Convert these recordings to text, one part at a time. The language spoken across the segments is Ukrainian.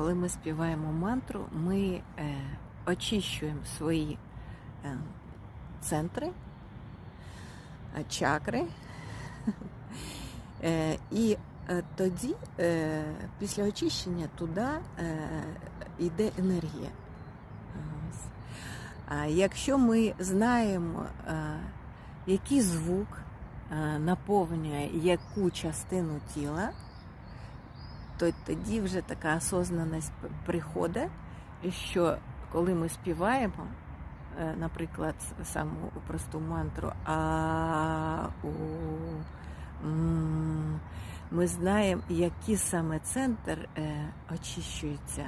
коли ми співаємо мантру, ми е, очищуємо свої е, центри, е, чакри. І тоді, після очищення, туди йде енергія. А якщо ми знаємо, який звук наповнює яку частину тіла, то тоді вже така осознаність приходить, що коли ми співаємо, е, наприклад, саму просту мантру а у ми знаємо, який саме центр е, очищується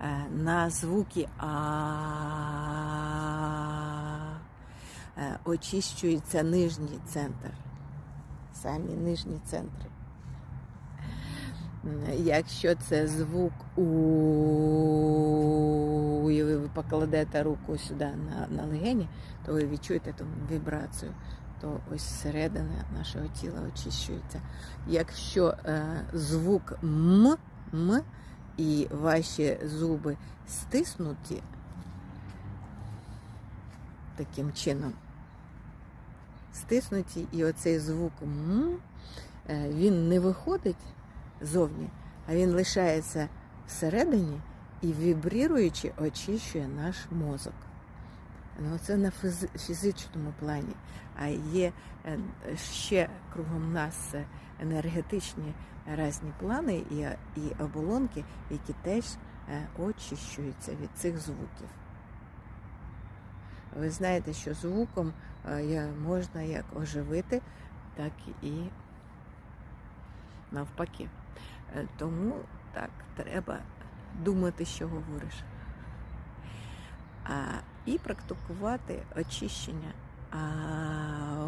е, на звуки а очищується нижній центр, самі нижні центри. Якщо це звук у і ви покладете руку сюди на, на легені, то ви відчуєте ту вібрацію, то ось середина нашого тіла очищується. Якщо е, звук м, м і ваші зуби стиснуті таким чином, стиснуті, і оцей звук м, е, він не виходить зовні, а він лишається всередині і вібріруючи очищує наш мозок. Ну, це на фізичному плані. А є е, ще кругом нас енергетичні різні плани і, і оболонки, які теж е, очищуються від цих звуків. Ви знаєте, що звуком е, можна як оживити, так і навпаки. Е, Тому так треба думати, що говориш. А, і практикувати очищення. Ау.